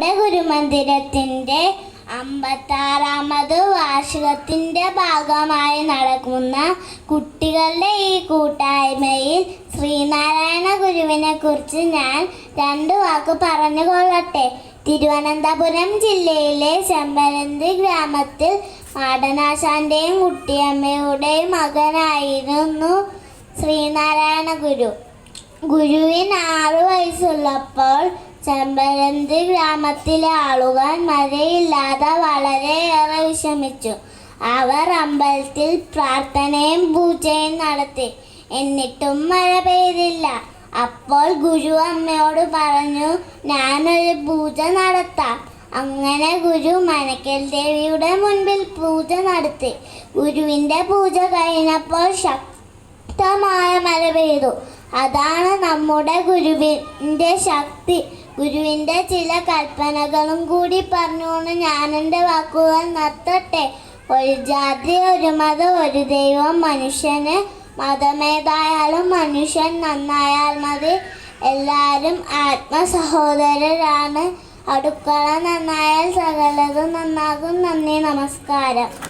നമ്മുടെ ഗുരുമന്ദിരത്തിന്റെ അമ്പത്താറാമത് വാർഷികത്തിന്റെ ഭാഗമായി നടക്കുന്ന കുട്ടികളുടെ ഈ കൂട്ടായ്മയിൽ ശ്രീനാരായണ ഗുരുവിനെ കുറിച്ച് ഞാൻ രണ്ട് വാക്ക് പറഞ്ഞു കൊള്ളട്ടെ തിരുവനന്തപുരം ജില്ലയിലെ ചെമ്പരന്തി ഗ്രാമത്തിൽ മാടനാശാന്റെയും കുട്ടിയമ്മയുടെയും മകനായിരുന്നു ശ്രീനാരായണ ഗുരു. ഗുരുവിന് ആറു വയസ്സുള്ളപ്പോൾ ചെമ്പരന്തി ഗ്രാമത്തിലെ ആളുകൾ മഴയില്ലാതെ വളരെയേറെ വിഷമിച്ചു. അവർ അമ്പലത്തിൽ പ്രാർത്ഥനയും പൂജയും നടത്തി. എന്നിട്ടും മഴ പെയ്തില്ല. അപ്പോൾ ഗുരു അമ്മയോട് പറഞ്ഞു ഞാനൊരു പൂജ നടത്താം. അങ്ങനെ ഗുരു മനക്കൽ ദേവിയുടെ മുൻപിൽ പൂജ നടത്തി. ഗുരുവിന്റെ പൂജ കഴിഞ്ഞപ്പോൾ ശക്തമായ മഴ പെയ്തു. അതാണ് നമ്മുടെ ഗുരുവിന്റെ ശക്തി. ഗുരുവിന്റെ ചില കൽപ്പനകളും കൂടി പറഞ്ഞുകൊണ്ട് ഞാനെന്റെ വാക്കുകൾ നിർത്തട്ടെ. ഒരു ജാതി ഒരു മതം ഒരു ദൈവം മനുഷ്യന് മതമേതായാലും മനുഷ്യൻ നന്നായാൽ മതി. എല്ലാവരും ആത്മസഹോദരരാണ്. അടുക്കള നന്നായാൽ സകലതും നന്നാകും. നന്ദി നമസ്കാരം.